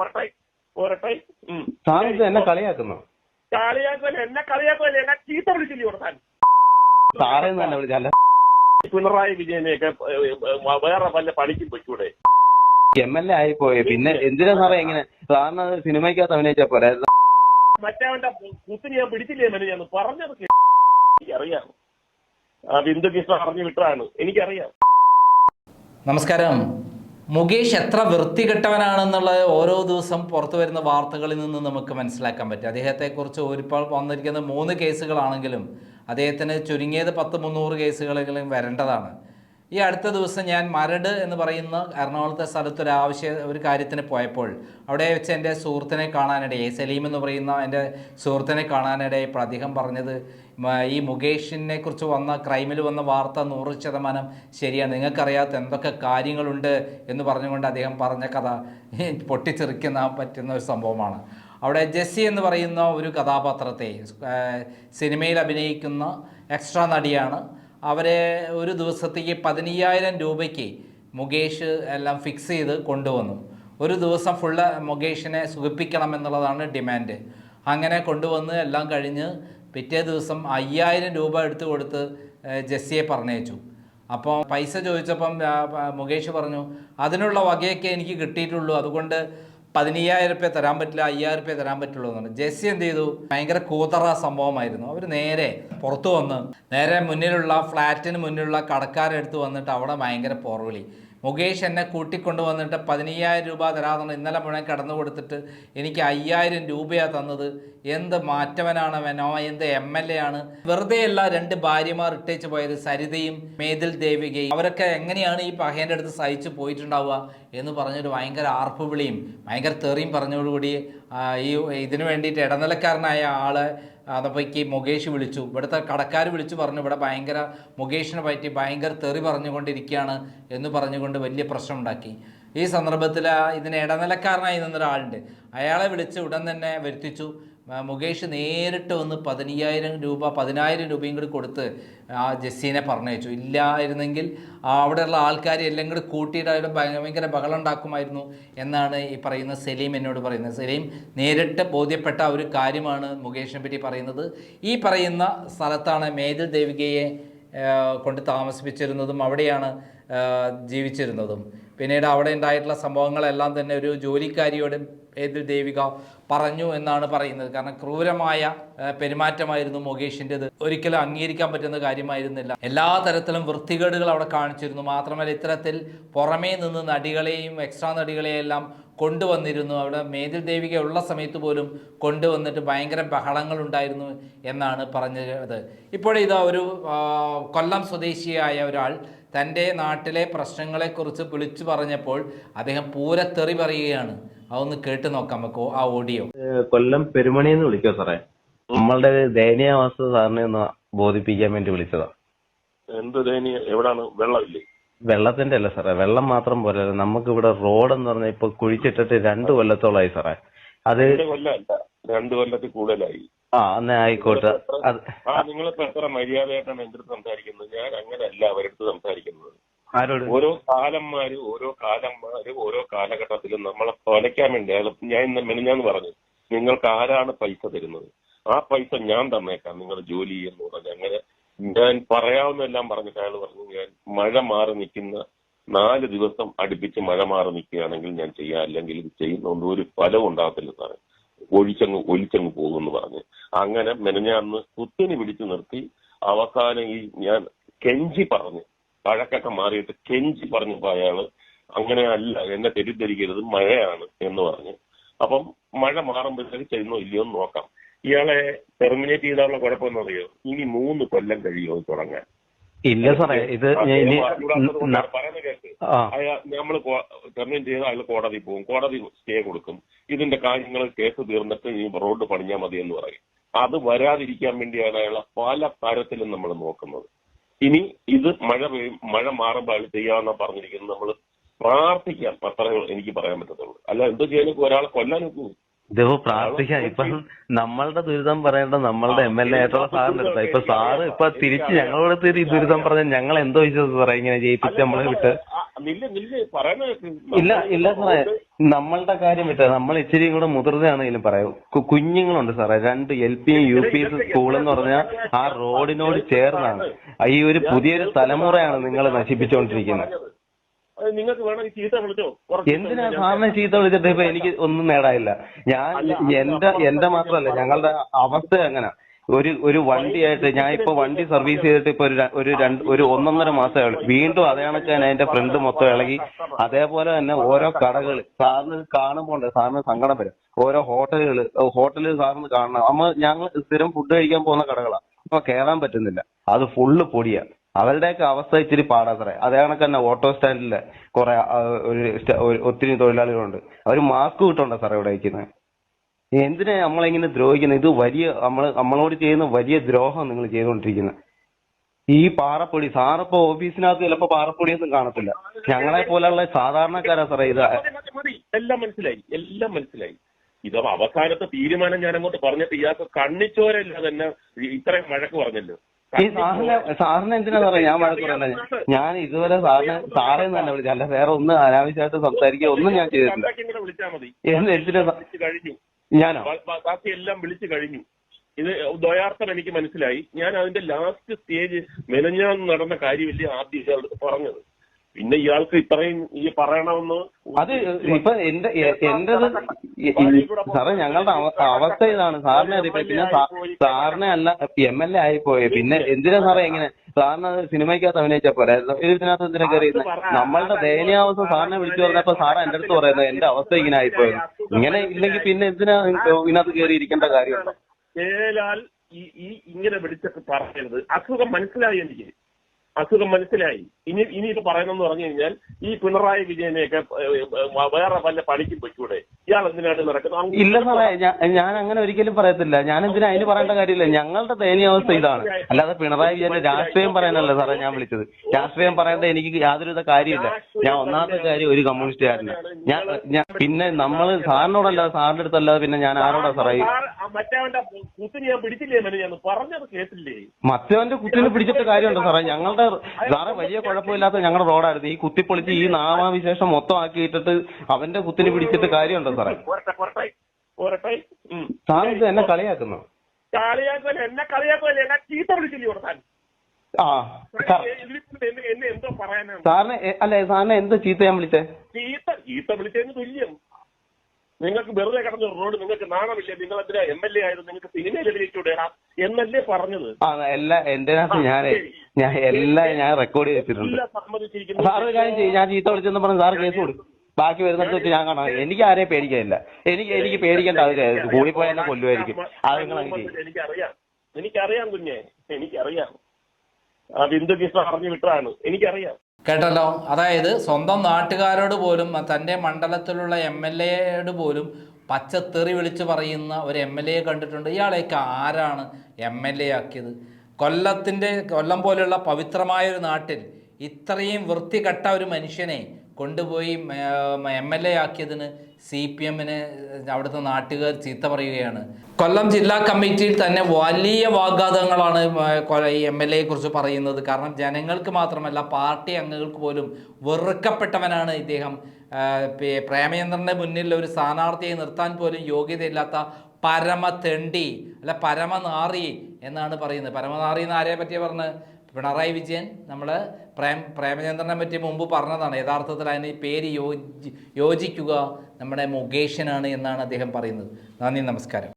പോരട്ടെ പോരട്ടെ എന്നെ കളിയാക്കുന്നു. കളിയാക്കുമല്ല എന്നെ കളിയാക്കുമല്ല എന്നെ ചീത്ത വിളിച്ചില്ലേ കൊടുത്താൻ സാറേന്ന് തന്നെ വിളിച്ചല്ല പിണറായി വിജയനെയൊക്കെ വേറെ വല്ല പണിക്കും വെച്ചൂടെ എം എൽ എ ആയിപ്പോയി. പിന്നെ എന്തിനാ സാറേ ഇങ്ങനെ? സാറിന് സിനിമയ്ക്കകത്ത് അഭിനയിച്ചാ മറ്റേ മറ്റവന്റെ കുത്തിന് ഞാൻ പിടിച്ചില്ലേ മെനു ഞാൻ പറഞ്ഞത് എനിക്കറിയാം. ആ ബിന്ദു കൃഷ്ണ അറിഞ്ഞു വിട്ടതാണ്. എനിക്കറിയാം. നമസ്കാരം. മുകേഷ് എത്ര വൃത്തികെട്ടവനാണെന്നുള്ളത് ഓരോ ദിവസം പുറത്തു വരുന്ന വാർത്തകളിൽ നിന്ന് നമുക്ക് മനസ്സിലാക്കാൻ പറ്റും. അദ്ദേഹത്തെക്കുറിച്ച് ഒരുപാട് വന്നിരിക്കുന്ന മൂന്ന് കേസുകളാണെങ്കിലും അദ്ദേഹത്തിന് ചുരുങ്ങിയത് പത്ത് മുന്നൂറ് കേസുകളെങ്കിലും വരേണ്ടതാണ്. ഈ അടുത്ത ദിവസം ഞാൻ മരട് എന്ന് പറയുന്ന എറണാകുളത്തെ സ്ഥലത്ത് ഒരു ആവശ്യ ഒരു കാര്യത്തിന് പോയപ്പോൾ അവിടെ വെച്ച് എന്റെ സുഹൃത്തിനെ കാണാനിടയായി. സലീം എന്ന് പറയുന്ന എന്റെ സുഹൃത്തിനെ കാണാനിടയപ്പോൾ അദ്ദേഹം പറഞ്ഞത് ഈ മുകേഷിനെ കുറിച്ച് വന്ന ക്രൈമിൽ വന്ന വാർത്ത നൂറ് ശതമാനം ശരിയാണ്. നിങ്ങൾക്കറിയാത്ത എന്തൊക്കെ കാര്യങ്ങളുണ്ട്? എന്ന് പറഞ്ഞുകൊണ്ട് അദ്ദേഹം പറഞ്ഞ കഥ പൊട്ടിച്ചെറിക്കുന്ന പറ്റുന്ന ഒരു സംഭവമാണ്. അവിടെ ജെസ്സി എന്ന് പറയുന്ന ഒരു കഥാപാത്രത്തെ സിനിമയിൽ അഭിനയിക്കുന്ന എക്സ്ട്രാ നടിയാണ് അവരെ ഒരു ദിവസത്തേക്ക് പതിനയ്യായിരം രൂപയ്ക്ക് മുകേഷ് എല്ലാം ഫിക്സ് ചെയ്ത് കൊണ്ടുവന്നു. ഒരു ദിവസം ഫുള്ള് മുകേഷിനെ സുഖിപ്പിക്കണം എന്നുള്ളതാണ് ഡിമാൻഡ് അങ്ങനെ കൊണ്ടുവന്ന് എല്ലാം കഴിഞ്ഞ് പിറ്റേ ദിവസം അയ്യായിരം രൂപ എടുത്തു കൊടുത്ത് ജെസ്സിയെ പറഞ്ഞയച്ചു. അപ്പോൾ പൈസ ചോദിച്ചപ്പം മുകേഷ് പറഞ്ഞു അതിനുള്ള വകയൊക്കെ എനിക്ക് കിട്ടിയിട്ടുള്ളൂ. അതുകൊണ്ട് പതിനയ്യായിരം റുപ്യ തരാൻ പറ്റില്ല അയ്യായിരം റുപ്യ തരാൻ പറ്റുള്ളൂ എന്നാണ് ജെസ്സി എന്ത് ചെയ്തു? ഭയങ്കര കൂതറ സംഭവമായിരുന്നു. അവർ നേരെ പുറത്തു വന്ന് നേരെ മുന്നിലുള്ള ഫ്ലാറ്റിന് മുന്നിലുള്ള കടക്കാരെടുത്ത് വന്നിട്ട് അവിടെ ഭയങ്കര പോർവിളി. മുകേഷ് എന്നെ കൂട്ടിക്കൊണ്ടു വന്നിട്ട് പതിനയ്യായിരം രൂപ തരാമെന്ന് ഇന്നലെ മുഴുവൻ കടന്നു കൊടുത്തിട്ട് എനിക്ക് അയ്യായിരം രൂപയാണ് തന്നത്. എന്ത് മാറ്റവനാണ് അവനോ എന്ത് എം എൽ എ ആണ്? വെറുതെയല്ല രണ്ട് ഭാര്യമാർ ഇട്ടേച്ച് പോയത് സരിതയും മേതിൽ ദേവികയും. അവരൊക്കെ എങ്ങനെയാണ് ഈ പഹേന്റെ അടുത്ത് സഹിച്ച് പോയിട്ടുണ്ടാവുക എന്ന് പറഞ്ഞൊരു ഭയങ്കര ആർപ്പുവിളിയും ഭയങ്കര തെറിയും പറഞ്ഞതോടുകൂടി ഈ ഇതിനു വേണ്ടിയിട്ട് ഇടനിലക്കാരനായ ആളെ അതപ്പോഴേക്ക് മുകേഷ് വിളിച്ചു. ഇവിടുത്തെ കടക്കാർ വിളിച്ചു പറഞ്ഞു ഇവിടെ ഭയങ്കര മുകേഷിനെ പറ്റി ഭയങ്കര തെറി പറഞ്ഞുകൊണ്ടിരിക്കുകയാണ് എന്ന് പറഞ്ഞുകൊണ്ട് വലിയ പ്രശ്നം ഉണ്ടാക്കി ഈ സന്ദർഭത്തിൽ ഇതിന് ഇടനിലക്കാരനായി നിന്നൊരാളുണ്ട്. അയാളെ വിളിച്ച് ഉടൻ തന്നെ വരുത്തിച്ചു. മുകേഷ് നേരിട്ട് വന്ന് പതിനയ്യായിരം രൂപ പതിനായിരം രൂപയും കൂടി കൊടുത്ത് ആ ജെസ്സിനെ പറഞ്ഞയച്ചു. ഇല്ലായിരുന്നെങ്കിൽ അവിടെയുള്ള ആൾക്കാരെ എല്ലാം കൂടി കൂട്ടിയിട്ട് അവിടെ ഭയങ്കര ബഹളം ഉണ്ടാക്കുമായിരുന്നു എന്നാണ് ഈ പറയുന്ന സലീം എന്നോട് പറയുന്നത്. സലീം നേരിട്ട് ബോധ്യപ്പെട്ട ഒരു കാര്യമാണ് മുകേഷിനെ പറ്റി പറയുന്നത്. ഈ പറയുന്ന സ്ഥലത്താണ് മേതിൽ ദേവികയെ കൊണ്ട് താമസിപ്പിച്ചിരുന്നതും അവിടെയാണ് ജീവിച്ചിരുന്നതും. പിന്നീട് അവിടെ ഉണ്ടായിട്ടുള്ള സംഭവങ്ങളെല്ലാം തന്നെ ഒരു ജോലിക്കാരിയോട് ഏത് ദേവിക പറഞ്ഞു എന്നാണ് പറയുന്നത്. കാരണം ക്രൂരമായ പെരുമാറ്റമായിരുന്നു മുകേഷിന്റെത്. ഒരിക്കലും അംഗീകരിക്കാൻ പറ്റുന്ന കാര്യമായിരുന്നില്ല. എല്ലാ തരത്തിലും വൃത്തികേടുകൾ അവിടെ കാണിച്ചിരുന്നു. മാത്രമല്ല ഇത്തരത്തിൽ പുറമേ നിന്ന് നടികളെയും എക്സ്ട്രാ നടികളെയും എല്ലാം കൊണ്ടുവന്നിരുന്നു. അവിടെ മേതിൽ ദേവിക ഉള്ള സമയത്ത് പോലും കൊണ്ടുവന്നിട്ട് ഭയങ്കര ബഹളങ്ങൾ ഉണ്ടായിരുന്നു എന്നാണ് പറഞ്ഞത്. ഇപ്പോഴിതാ ഒരു കൊല്ലം സ്വദേശിയായ ഒരാൾ തന്റെ നാട്ടിലെ പ്രശ്നങ്ങളെക്കുറിച്ച് വിളിച്ചു പറഞ്ഞപ്പോൾ അദ്ദേഹം പൂരത്തെറി പറയുകയാണ്. അതൊന്ന് കേട്ട് നോക്കാം. നമുക്ക് ആ ഓഡിയോ. കൊല്ലം പെരുമണി എന്ന് വിളിക്കോ സാറേ? നമ്മളുടെ ദയനീയാവസ്ഥ സാറിനെ ഒന്ന് ബോധിപ്പിക്കാൻ വേണ്ടി വിളിച്ചതാ. എന്ത് ദയനീയ? എവിടാണ്? വെള്ളമില്ലേ? വെള്ളത്തിന്റെ അല്ല സാറേ. വെള്ളം മാത്രം പോലെ നമുക്ക് ഇവിടെ റോഡ് എന്ന് പറഞ്ഞാൽ ഇപ്പൊ കുഴിച്ചിട്ടിട്ട് രണ്ട് കൊല്ലത്തോളായി സാറേ. അത് രണ്ട് കൊല്ലത്തിൽ കൂടുതലായി. ആ എന്നാ ആയിക്കോട്ടെ. ആ നിങ്ങളിപ്പോ എത്ര മര്യാദയായിട്ടാണ് എന്റെ അടുത്ത് സംസാരിക്കുന്നത്? ഞാൻ അങ്ങനെയല്ല അവരടുത്ത് സംസാരിക്കുന്നത്. ആരോട്? ഓരോ കാലന്മാര് ഓരോ കാലന്മാര് ഓരോ കാലഘട്ടത്തിലും നമ്മളെ തൊലയ്ക്കാൻ വേണ്ടി അയാൾ ഞാൻ ഇന്ന് മെനഞ്ഞാന്ന് പറഞ്ഞു നിങ്ങൾക്ക് ആരാണ് പൈസ തരുന്നത്? ആ പൈസ ഞാൻ തന്നേക്കാം നിങ്ങൾ ജോലി ചെയ്യുന്നു പറഞ്ഞു അങ്ങനെ ഞാൻ പറയാവുന്നതെല്ലാം പറഞ്ഞിട്ട് അയാൾ പറഞ്ഞു ഞാൻ മഴ മാറി നിൽക്കുന്ന നാല് ദിവസം അടുപ്പിച്ച് മഴ മാറി നിൽക്കുകയാണെങ്കിൽ ഞാൻ ചെയ്യാം അല്ലെങ്കിൽ ഇത് ചെയ്യുന്നതുകൊണ്ട് ഒരു ഫലവും ഉണ്ടാകത്തില്ല സാറേ. ഒഴിച്ചങ്ങ് ഒലിച്ചങ്ങ് പോകുമെന്ന് പറഞ്ഞ്. അങ്ങനെ മെനഞ്ഞാന്ന് കുത്തിനി പിടിച്ചു നിർത്തി. അവസാനം ഈ ഞാൻ കെഞ്ചി പറഞ്ഞ്. വഴക്കൊക്കെ മാറിയിട്ട് കെഞ്ചി പറഞ്ഞപ്പോ അയാൾ അങ്ങനെ അല്ല എന്നെ തെറ്റിദ്ധരിക്കരുത് മഴയാണ് എന്ന് പറഞ്ഞ്. അപ്പം മഴ മാറുമ്പോഴത്തേക്ക് ചെയ്യുന്നോ ഇല്ലയോ എന്ന് നോക്കാം. ഇയാളെ ടെർമിനേറ്റ് ചെയ്താലുള്ള കുഴപ്പമെന്ന് അറിയോ ഇനി മൂന്ന് കൊല്ലം കഴിയുമോ തുടങ്ങാൻ? ഇല്ല സാറേ ഇത് ഞാൻ ഇനി പറയുന്ന ആ. അയാൾ നമ്മൾ ടെർമിനേറ്റ് ചെയ്ത് അയാൾ കോടതി പോകും. കോടതി സ്റ്റേ കൊടുക്കും. ഇതിന്റെ കാര്യങ്ങൾ കേസ് തീർന്നിട്ട് ഇനി റോഡ് പണിഞ്ഞാൽ മതി എന്ന് പറയും. അത് വരാതിരിക്കാൻ വേണ്ടിയാണ് അയാളെ പല തരത്തിലും നമ്മൾ നോക്കുന്നത്. ഇനി ഇത് മഴ പെയ്യും മഴ മാറുമ്പോൾ അയാൾ ചെയ്യാമെന്നാണ് പറഞ്ഞിരിക്കുന്നത് നമ്മൾ പ്രാർത്ഥിക്കാം. പത്രങ്ങൾ എനിക്ക് പറയാൻ പറ്റത്തുള്ളൂ. അല്ല എന്ത് ചെയ്യാനൊക്കെ ഒരാളെ കൊല്ലാൻ നോക്കൂ ഇതിപ്പോ പ്രാർത്ഥിക്കാം ഇപ്പൊ നമ്മളുടെ ദുരിതം പറയേണ്ട നമ്മളുടെ എം എൽ എ ആയിട്ടുള്ള സാറിന്റെ അടുത്താ. ഇപ്പൊ സാറ് ഇപ്പൊ തിരിച്ച് ഞങ്ങളോട് തിരി ദുരിതം പറഞ്ഞ ഞങ്ങൾ എന്തോ വിശ്വസിച്ച് സാറേ ഇങ്ങനെ ജയിപ്പിച്ച് നമ്മളെ വിട്ട്. ഇല്ല ഇല്ല സാറേ. നമ്മളുടെ കാര്യം വിട്ട നമ്മൾ ഇച്ചിരി കൂടെ മുതിർന്നാണെങ്കിലും പറയാം. കുഞ്ഞുങ്ങളുണ്ട് സാറേ. രണ്ട് L P U P S school എന്ന് പറഞ്ഞാൽ ആ റോഡിനോട് ചേർന്നാണ്. ഈ ഒരു പുതിയൊരു തലമുറയാണ് നിങ്ങൾ നശിപ്പിച്ചുകൊണ്ടിരിക്കുന്നത് നിങ്ങൾക്ക് വേണമെങ്കിൽ ചീത്ത വിളിച്ചോ? എന്തിനാ സാറിനെ ചീത്ത വിളിച്ചിട്ട് ഇപ്പൊ എനിക്ക് ഒന്നും നേടാനില്ല. ഞാൻ എന്റെ എന്റെ മാത്രമല്ല ഞങ്ങളുടെ അവസ്ഥ അങ്ങനെ ഒരു ഒരു വണ്ടിയായിട്ട് ഞാൻ ഇപ്പൊ വണ്ടി സർവീസ് ചെയ്തിട്ട് ഇപ്പൊ ഒരു ഒരു രണ്ട് ഒരു ഒന്നൊന്നര മാസമേ ഉള്ളൂ. വീണ്ടും അതേ കണക്ക് തന്നെ എന്റെ ഫ്രണ്ട് മൊത്തം ഇളകി അതേപോലെ തന്നെ ഓരോ കടകൾ സാറിന് കാണുമ്പോൾ സാറിന് സങ്കടം വരും. ഓരോ ഹോട്ടലുകൾ ഹോട്ടലിൽ സാറിന് കാണണം. നമ്മൾ ഞങ്ങൾ സ്ഥിരം ഫുഡ് കഴിക്കാൻ പോകുന്ന കടകളാണ് അപ്പൊ കേറാൻ പറ്റുന്നില്ല. അത് ഫുള്ള് പൊടിയാ. അവരുടെയൊക്കെ അവസ്ഥ ഇച്ചിരി പാടാ സാറേ അതേ കണക്ക് തന്നെ ഓട്ടോ സ്റ്റാൻഡിൽ കുറെ ഒരു ഒത്തിരി തൊഴിലാളികളുണ്ട്. അവർ മാസ്ക് കിട്ടണ്ട സാറേ ഇവിടെ വയ്ക്കുന്നത് എന്തിനാ നമ്മളിങ്ങനെ ദ്രോഹിക്കുന്നത് ഇത് വലിയ നമ്മൾ നമ്മളോട് ചെയ്യുന്ന വലിയ ദ്രോഹം നിങ്ങൾ ചെയ്തുകൊണ്ടിരിക്കുന്നത് ഈ പാറപ്പൊടി സാറിപ്പോ ഓഫീസിനകത്ത് ചിലപ്പോ പാറപ്പൊടിയൊന്നും കാണത്തില്ല. ഞങ്ങളെ പോലെയുള്ള സാധാരണക്കാരാ സാറേ ഇത്. എല്ലാം മനസ്സിലായി എല്ലാം മനസ്സിലായി. ഇത് അവസാനത്തെ തീരുമാനം ഞാൻ അങ്ങോട്ട് പറഞ്ഞിട്ട് ഇയാൾക്ക് കണ്ണിച്ചോരല്ല തന്നെ ഇത്രയും വഴക്ക് പറഞ്ഞല്ലോ. ഈ സാറിനെ സാറിനെ എന്തിനാ സാറേ ഞാൻ വഴക്ക് പറയുന്നത് ഞാൻ ഇതുവരെ സാറിനെ സാറേ തന്നെ വിളിച്ചു അല്ല വേറെ ഒന്നും അനാവശ്യമായിട്ട് സംസാരിക്കുക ഒന്നും ഞാൻ ചെയ്തിട്ടില്ല. എന്തിനാ കഴിഞ്ഞു. ഞാനോ? ബാ- ബാ- ബാക്കി എല്ലാം വിളിച്ചു കഴിഞ്ഞു. ഇത് ദ്വയാർത്ഥം എനിക്ക് മനസ്സിലായി. ഞാൻ അതിന്റെ ലാസ്റ്റ് സ്റ്റേജ് മെനഞ്ഞാന്ന് നടന്ന കാര്യമില്ലേ ആദ്യം പറഞ്ഞത്. പിന്നെ ഇയാൾക്ക് ഇത്രയും ഈ പറയണമെന്ന് അത് ഇപ്പൊ എന്റെ എന്റെ എന്റേത് സാറേ ഞങ്ങളുടെ അവ- അവസ്ഥ ഇതാണ്. സാറിനെ അറിയില്ല പിന്നെ സാറിനെ അല്ല എം എൽ എ ആയിപ്പോയെ. പിന്നെ എന്തിനാ സാറേ എങ്ങനെ സാറിന് അത് സിനിമയ്ക്കകത്ത് അഭിനയിച്ചാ പോലെ ഇതിനകത്ത് എന്തിനാ കയറിയിരുന്നത് നമ്മളുടെ ദയനീയാവസ്ഥ സാറിനെ വിളിച്ചു പറഞ്ഞപ്പോ സാറ് എന്റെ അടുത്ത് പറയുന്നത് എന്റെ അവസ്ഥ ഇങ്ങനെ ആയിപ്പോയത് ഇങ്ങനെ ഇല്ലെങ്കിൽ പിന്നെ എന്തിനാ ഇതിനകത്ത് കയറി ഇരിക്കേണ്ട കാര്യമുണ്ടോ ഈ ഈ ഇങ്ങനെ വിളിച്ചൊക്കെ പറയരുത്. അസുഖം മനസ്സിലായി എനിക്ക്. അസുഖം മനസ്സിലായി. ഇനി ഇനി ഇത് പറയുന്നെന്ന് പറഞ്ഞു കഴിഞ്ഞാൽ ഈ പിണറായി വിജയനെയൊക്കെ വേറെ വല്ല പണിക്കും പൊയ്ക്കൂടെ ഇയാൾ എന്തിനായിട്ട് നടക്കുന്നത്? ഇല്ല സാറേ ഞാൻ അങ്ങനെ ഒരിക്കലും പറയത്തില്ല. ഞാൻ എന്തിനാ അതിന് പറയേണ്ട കാര്യമില്ല. ഞങ്ങളുടെ ദയനീയാവസ്ഥ ഇതാണ്. അല്ലാതെ പിണറായി വിജയന്റെ രാഷ്ട്രീയം പറയാനല്ല സാറേ ഞാൻ വിളിച്ചത്. രാഷ്ട്രീയം പറയേണ്ട എനിക്ക് യാതൊരുവിധ കാര്യമില്ല. ഞാൻ ഒന്നാമത്തെ കാര്യം ഒരു കമ്മ്യൂണിസ്റ്റുകാരനെ ഞാൻ ഞാൻ പിന്നെ നമ്മൾ സാറിനോടല്ല സാറിന്റെ അടുത്തല്ലാതെ പിന്നെ ഞാൻ ആരോടാ സാറേ മറ്റവന്റെ കുത്തിന് പിടിച്ചിട്ട് കാര്യമുണ്ടോ സാറേ? ഞങ്ങളുടെ സാറേ വലിയ കുഴപ്പമില്ലാത്ത ഞങ്ങളുടെ റോഡായിരുന്നു. ഈ കുത്തിപ്പൊളിച്ച് ഈ നാമാവിശേഷം മൊത്തം ആക്കിയിട്ടിട്ട് അവന്റെ കുത്തിന് പിടിച്ചിട്ട് കാര്യമുണ്ടോ സാർ ഇത് എന്നെ കളിയാക്കുന്നു. കളിയാക്കുമല്ലേ എന്നെ കളിയാക്കുമല്ലേ എന്നെ ചീത്ത വിളിച്ചില്ലേ എന്നെ എന്നെ എന്തോ പറയാനാണ്. സാറിനെ അല്ലെ സാറിന് എന്ത് ചീത്ത ഞാൻ വിളിച്ചേ? ചീത്ത ചീത്ത വിളിച്ചതിന് തുല്യം. നിങ്ങൾക്ക് വെറുതെ കിടന്ന റോഡ് നിങ്ങൾക്ക് നാണമില്ല നിങ്ങൾ എന്തിനാ എം എൽ എ ആയിരുന്നു നിങ്ങൾക്ക് സിനിമയിൽ അഭിനയിച്ചൂടേടാ എന്നല്ലേ പറഞ്ഞത്. എല്ലാ എന്റെ ഞാൻ ഞാൻ എല്ലാം ഞാൻ റെക്കോർഡ് ചെയ്തിട്ടുണ്ട്. സാർ ഒരു കാര്യം ചെയ്യും ഞാൻ ചീത്ത വിളിച്ചെന്ന് പറഞ്ഞ് സാർ കേസ് കൊടുക്കും. ബാക്കി വരുന്നിടത്ത് വെച്ച് ഞാൻ കാണാം. എനിക്ക് ആരെയും പേടിക്കാനില്ല. എനിക്ക് എനിക്ക് പേടിക്കേണ്ട ആവശ്യമില്ല കൂടി പോയാൽ എന്നെ കൊല്ലുമായിരിക്കും. അത് നിങ്ങൾ അങ്ങനെ ചെയ്യും. എനിക്കറിയാം. എനിക്കറിയാം കുഞ്ഞെ. എനിക്കറിയാം. ആ ബിന്ദു കൃഷ്ണ പറഞ്ഞു വിട്ടാണ് എനിക്കറിയാം. കേട്ടല്ലോ? അതായത് സ്വന്തം നാട്ടുകാരോട് പോലും തന്റെ മണ്ഡലത്തിലുള്ള എം എൽ എയോട് പോലും പച്ചത്തെറി വിളിച്ച് പറയുന്ന ഒരു എം എൽ എ കണ്ടിട്ടുണ്ട്. ഇയാളെയൊക്കെ ആരാണ് എം എൽ എ ആക്കിയത്? കൊല്ലത്തിന്റെ കൊല്ലം പോലെയുള്ള പവിത്രമായ ഒരു നാട്ടിൽ ഇത്രയും വൃത്തികെട്ട ഒരു മനുഷ്യനെ കൊണ്ടുപോയി എം എൽ എ ആക്കിയതിന് സി പി എമ്മിന് അവിടുത്തെ നാട്ടുകാർ ചീത്ത പറയുകയാണ്. കൊല്ലം ജില്ലാ കമ്മിറ്റിയിൽ തന്നെ വലിയ വാഗ്വാദങ്ങളാണ് ഈ എം എൽ എയെ കുറിച്ച് പറയുന്നത്. കാരണം ജനങ്ങൾക്ക് മാത്രമല്ല പാർട്ടി അംഗങ്ങൾക്ക് പോലും വെറുക്കപ്പെട്ടവനാണ് ഇദ്ദേഹം. പ്രേമചന്ദ്രന്റെ മുന്നിൽ ഒരു സ്ഥാനാർത്ഥിയെ നിർത്താൻ പോലും യോഗ്യതയില്ലാത്ത പരമ തെണ്ടി അല്ല പരമനാറി എന്നാണ് പറയുന്നത്. പരമനാറി എന്ന് ആരെ പറ്റിയ പറഞ്ഞത്? പിണറായി വിജയൻ നമ്മൾ പ്രേം പ്രേമചന്ദ്രനെ പറ്റി മുമ്പ് പറഞ്ഞതാണ്. യഥാർത്ഥത്തിൽ അതിന് പേര് യോജി യോജിക്കുക നമ്മുടെ മുകേഷനാണ് എന്നാണ് അദ്ദേഹം പറയുന്നത്. നന്ദി നമസ്കാരം.